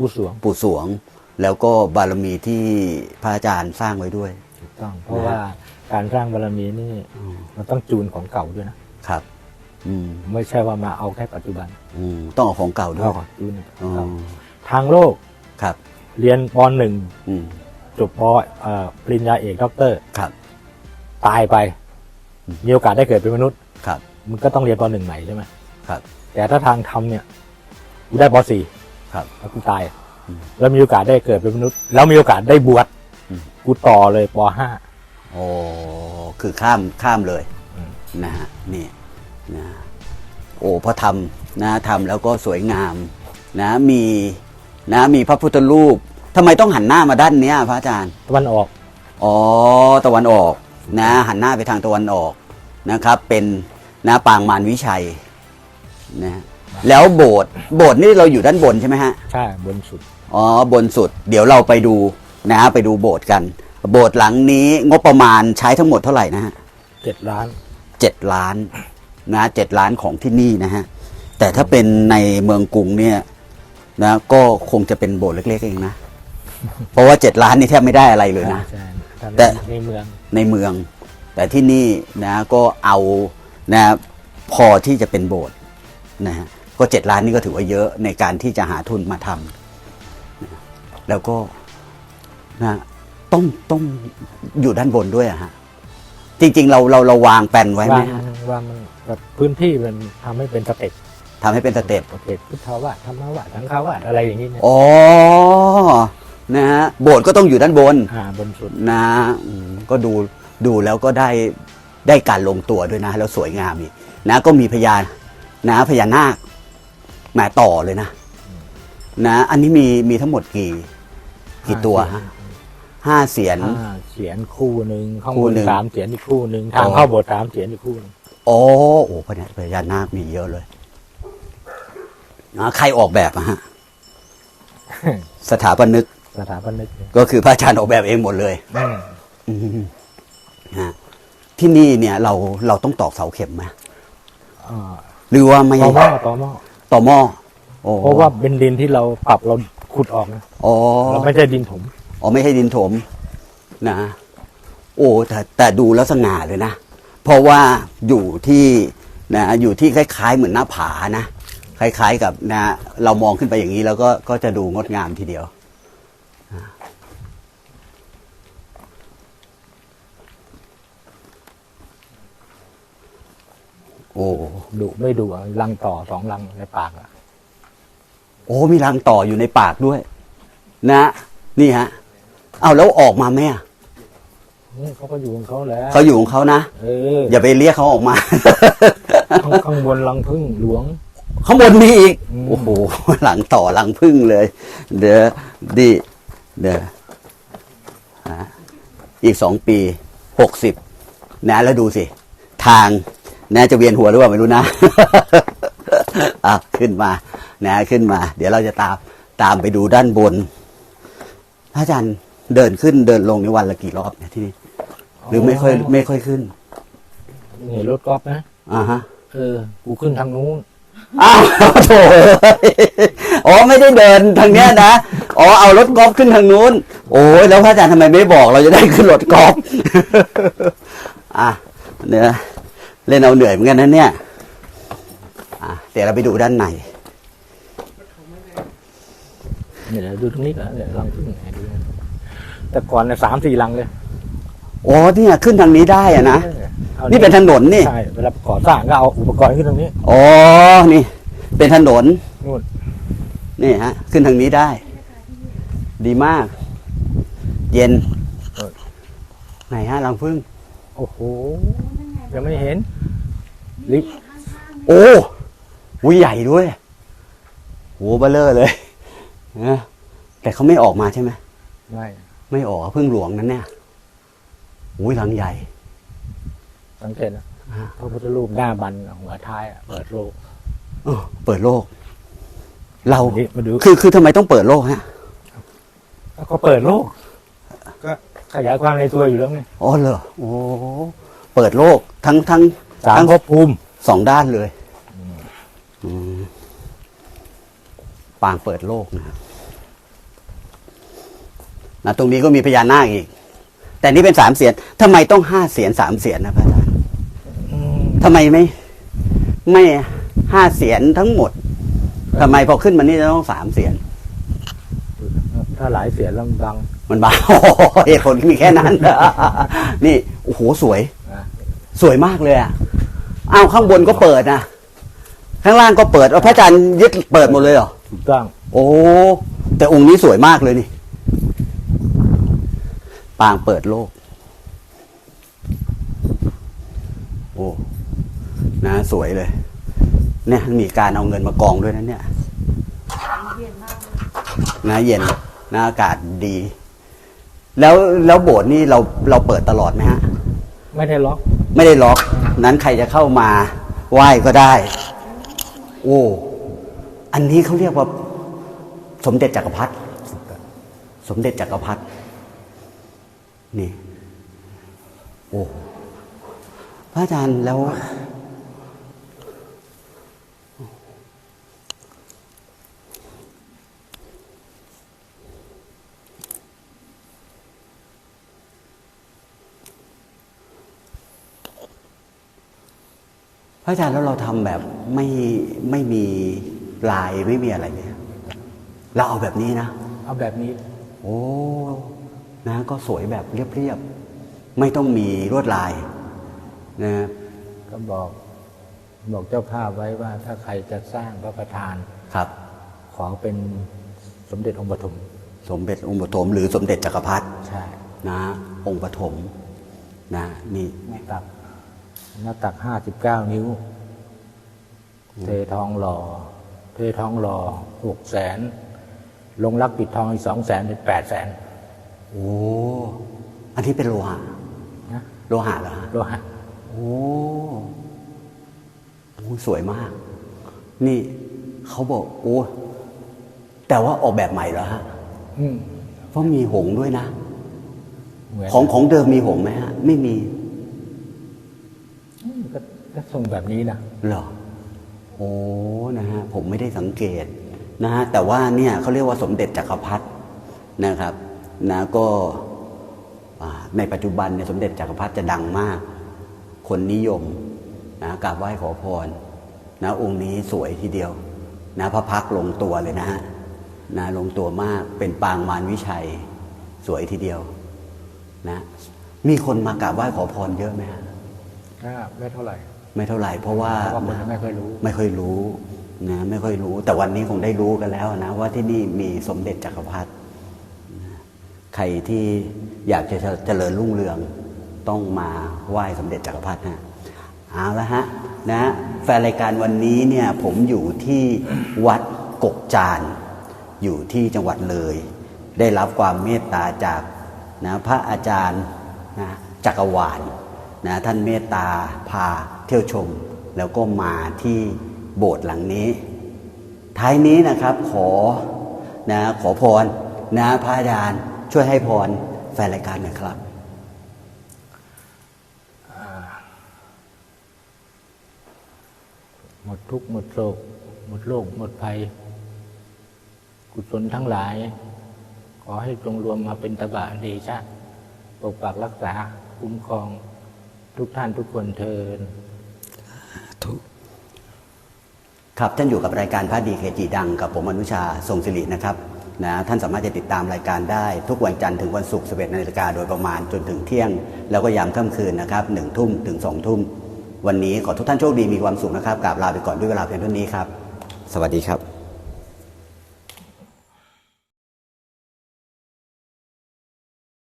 ผู้สวงปู่สวง แล้วก็บารมีที่พระอาจารย์สร้างไว้ด้วยถูกต้องเพราะว่าการสร้างบารมีนี่มันต้องจูนของเก่าด้วยนะครับอืมไม่ใช่ว่ามาเอาแค่ปัจจุบันอืมต้องเอาของเก่าด้วเอายของจูนอ๋อทางโลกครับ เรียนปหนึ่งอืมจบปเอ่อปริญญาเอกด็อกเตอร์ครับ ตายไปอืมมีโอกาสได้เกิดเป็นมนุษย์ครับ มันก็ต้องเรียนปหนึ่งใหม่ใช่ไหมครับ แต่ถ้าทางธรรมเนี่ยกูได้ปสี่ ครับแล้วกูตายอืมแล้วมีโอกาสได้เกิดเป็นมนุษย์ แล้วมีโอกาสได้บวชอืม กูต่อเลยปห้า โอ้คือข้ามข้ามเลยอืม นะฮะนี่นะโอ้พระธรรมนะทำแล้วก็สวยงามนะมีนะมีพระพุทธรูปทำไมต้องหันหน้ามาด้านเนี้ยพระอาจารย์ ตะวันออกอ๋อตะวันออกนะหันหน้าไปทางตะวันออกนะครับ เป็นนะปางมารวิชัยนะ แล้วโบสถ์โบสถ์นี่เราอยู่ด้านบนใช่ไหมฮะ ใช่บนสุด อ๋อบนสุด เดี๋ยวเราไปดูนะฮะไปดูโบสถ์กัน โบสถ์หลังนี้งบประมาณใช้ทั้งหมดเท่าไหร่นะฮะเจ็ดล้านเจ็ดล้านนะเจ็ดล้านของที่นี่นะฮะ แต่ถ้าเป็นในเมืองกรุงเนี่ยนะก็คงจะเป็นโบสถ์เล็กๆเองนะ เพราะว่าเจ็ดล้านนี่แทบไม่ได้อะไรเลยนะ ใช่ถ้าแต่ ในเมือง ในเมือง แต่ที่นี่นะก็เอานะพอที่จะเป็นโบสถ์นะฮะ ก็เจ็ดล้านนี่ก็ถือว่าเยอะในการที่จะหาทุนมาทำนะแล้วก็นะต้องต้องอยู่ด้านบนด้วยอะฮะจริง ๆ เราเราเราวางแผนไว้ไหมวางฮะวางมันแบบพื้นที่มันทำให้เป็นสเต็ปทำให้เป็นสเต็ป สเต็ปพุทธาวาสธรรมาวาสสังฆาวาสอะไรอย่างนี้เนี่ยอ๋อ นะฮะ โบสถ์ก็ต้องอยู่ด้านบน อ่าบนสุด นะอืมก็ดูดูแล้วก็ได้ได้การลงตัวด้วยนะ แล้วสวยงามอีกนะ ก็มีพญานะพญานาค แหมาต่อเลยนะ นะ อันนี้มีมีทั้งหมดกี่ กี่ตัวฮะห้าเสียน ห้าเสียนคู่หนึ่งข้างคู่บนหนึ่งสามเสียนอีกคู่หนึ่งทางอ๋อ เข้าโบสถ์สามเสียนอีกคู่หนึ่งโอ้โอ้พญาพญานาคมีเยอะเลยนะใครออกแบบอะฮะ สถาปนิกสถาปนิกเนี่ยก็คือพระอาจารย์ออกแบบเองหมดเลย อืมอืมฮะที่นี่เนี่ยเราเราต้องตอกเสาเข็มไหมอ่าหรือว่าไม่ ต่อหม้อต่อหม้อ ต่อหม้อโอ้เพราะว่าเป็นดินที่เราปรับเราขุดออกนะอ๋อเราไม่ใช่ดินถมอ๋อไม่ให้ดินถมนะโอ้แต่แต่ดูแล้วสง่าเลยนะ เพราะว่าอยู่ที่นะอยู่ที่คล้าย ๆ เหมือนหน้าผานะ คล้าย ๆ กับนะ เรามองขึ้นไปอย่างนี้แล้วก็ก็จะดูงดงามทีเดียว โอ้ดุไม่ดุอะรังต่อสองรังในปากอะโอ้มีรังต่ออยู่ในปากด้วย นะนี่ฮะเอาแล้วออกมาไหมอะนี่เขาก็อยู่ของเขาแล้วเขาอยู่ของเขานะเอออย่าไปเรียกเขาออกมา ข้างข้างบนรังพึ่งหลวง ข้างบนมีอีกอืมโอ้โหหลังต่อหลังพึ่งเลย เดี๋ยวดิเดี๋ยวฮะอีกสองปีหกสิบนะแล้วดูสิ ทาง นะจะเวียนหัวหรือเปล่าไม่รู้นะอะขึ้นมา นะขึ้นมา เดี๋ยวเราจะตามตามไปดูด้านบนพระอาจารย์เดินขึ้นเดินลงในวันละกี่รอบเนี่ยที่นี่หรือไม่ค่อยไม่ค่อยขึ้นนี่รถกอล์ฟนะอ่าฮะเออกูขึ้นทางนู้นอ้าวโถอ๋อไม่ได้เดินทางเนี้ยนะอ๋อเอารถกอล์ฟขึ้นทางนู้น โอ้ยแล้วพระอาจารย์ทำไมไม่บอกเราจะได้ขึ้นรถกอล์ฟอะเนี่ย เล่นเอาเหนื่อยเหมือนกันนะเนี่ยอะเดี๋ยวเราไปดูด้านในเนี่ยเดี๋ยวดูตรงนี้ก่อนเดี๋ยวรังพึ่งให้ดูแต่ก่อนเนี่ยสามสี่รังเลยอ๋อเนี่ยขึ้นทางนี้ได้อะนะเอออานี่เป็นถนนนี่ใช่เวลาก่อสร้างก็เอาอุปกรณ์ขึ้นตรงนี้อ๋อนี่ เป็นถนนนู่นนี่ฮะ ขึ้นทางนี้ได้ ดีมาก เย็นไหนฮะรังพึ่งโอ้โห ยังไม่เห็น ลิฟต์โอ้หูใหญ่ด้วยโหเบลเลอร์เลยนะแต่เขาไม่ออกมาใช่ไหมไม่ไม่ออกพึ่งหลวงนั้นเนี่ยหูยหลังใหญ่ สังเกตนะอ่าพระพุทธรูปหน้าบันหัวท้ายอะเปิดโลกเออเปิดโลก เราอันนี้มาดูคือคือทำไมต้องเปิดโลกฮะแล้วก็เปิดโลก ก็ขยายความในตัวอยู่แล้วไงอ๋อเหรอโอ้ เปิดโลกทั้งทั้งสามทั้งภพภูมิสองด้านเลยอืมปางเปิดโลกนะครับนะตรงนี้ก็มีพญานาคอีก แต่นี่เป็นสามเสียนทำไมต้องห้าเสียนสามเสียนนะพระอาจารย์อืมทำไมไม่ ไม่ห้าเสียนทั้งหมดทำไมพอขึ้นมานี่จะต้องสามเสียน ถ้าหลายเสียงแล้วมันบังมันบ้าโอ้โหเหตุผลมีแค่นั้น นี่ โอ้โห สวยนะ สวยมากเลยอะอ้าวข้างบนก็เปิดนะข้างล่างก็เปิดเอาพระอาจารย์ยึดเปิดหมดเลยเหรอถูกต้อง โอ้แต่องค์นี้สวยมากเลยนี่ ปางเปิดโลก โอ้นะ สวยเลย เนี่ยมีการเอาเงินมากองด้วยนะเนี่ยนะเย็นนะอากาศดี แล้วแล้วโบสถ์นี่เราเราเปิดตลอดไหมฮะ ไม่ได้ล็อก ไม่ได้ล็อก นั้นใครจะเข้ามาไหว้ก็ได้ โอ้อันนี้เขาเรียกว่าสมเด็จจักรพรรดิสมเด็จจักรพรรดินี่ โอ้พระอาจารย์แล้ว พระอาจารย์แล้วเราทำแบบไม่ไม่มีลายไม่มีอะไรเลยเราเอาแบบนี้นะ เอาแบบนี้ โอ้นะก็สวยแบบเรียบๆไม่ต้องมีลวดลายนะก็บอกบอกเจ้าภาพไว้ว่าถ้าใครจะสร้างพระประธานครับ ขอเป็นสมเด็จองค์ปฐมสมเด็จองค์ปฐมหรือสมเด็จจักรพรรดิใช่นะ องค์ปฐมนะนี่หน้าตัก หน้าตักห้าสิบเก้านิ้ว เททองหล่อ เททองหล่อหกแสน ลงรักปิดทองอีกสองแสนเป็นแปดแสน โอ้ อันนี้เป็นโลหะนะโลหะเหรอฮะโลหะ โอ้โอ้สวยมาก นี่เขาบอก โอ้ แต่ว่าออกแบบใหม่เหรอฮะอืมเพราะมีหงส์ด้วยนะเหมือนของของเดิมมีหงส์ไหมฮะ ไม่มีอืม ก็ก็ทรงแบบนี้นะเหรอโอ้นะฮะผมไม่ได้สังเกตนะฮะแต่ว่าเนี่ยเขาเรียกว่าสมเด็จจักรพรรดินะครับนะก็อ่าในปัจจุบันเนี่ยสมเด็จจักรพรรดิจะดังมาก คนนิยมนะกราบไหว้ขอพรนะองค์นี้สวยทีเดียวนะพระพักตร์ลงตัวเลยนะฮะนะลงตัวมากเป็นปางมารวิชัยสวยทีเดียวนะมีคนมากราบไหว้ขอพรเยอะไหมฮะก็ไม่เท่าไหร่ ไม่เท่าไหร่เพราะว่าเพราะว่าคนไม่ค่อยรู้ไม่ค่อยรู้นะไม่ค่อยรู้ แต่วันนี้คงได้รู้กันแล้วนะว่าที่นี่มีสมเด็จจักรพรรดินะใครที่อยากจะเจริญรุ่งเรืองต้องมาไหว้สมเด็จจักรพรรดินะเอาละฮะนะแฟนรายการวันนี้เนี่ยผมอยู่ที่วัดกกจานอยู่ที่จังหวัดเลย ได้รับความเมตตาจากนะพระอาจารย์นะจักรวาล นะท่านเมตตาพาเที่ยวชม แล้วก็มาที่โบสถ์หลังนี้ ท้ายนี้นะครับขอนะขอพรนะพระอาจารย์ช่วยให้พรแฟนรายการหน่อยครับหมดทุกข์หมดโศกหมดโรคหมดภัย กุศลทั้งหลาย ขอให้จงรวมมาเป็นตบะเดชะปกปักรักษา คุ้มครอง ทุกท่านทุกคนเทินครับท่านอยู่กับรายการพระดีเคจีดังกับผมอนุชาทรงศิรินะครับนะท่านสามารถจะติดตามรายการได้ ทุกวันจันทร์ถึงวันศุกร์11นาฬิกาโดยประมาณจนถึงเที่ยง แล้วก็ยามค่ำคืนนะครับหนึ่งทุ่มถึงสองทุ่ม วันนี้ขอทุกท่านโชคดีมีความสุขนะครับกราบลาไปก่อนด้วยเวลาเพียงเท่านี้ครับ สวัสดีครับ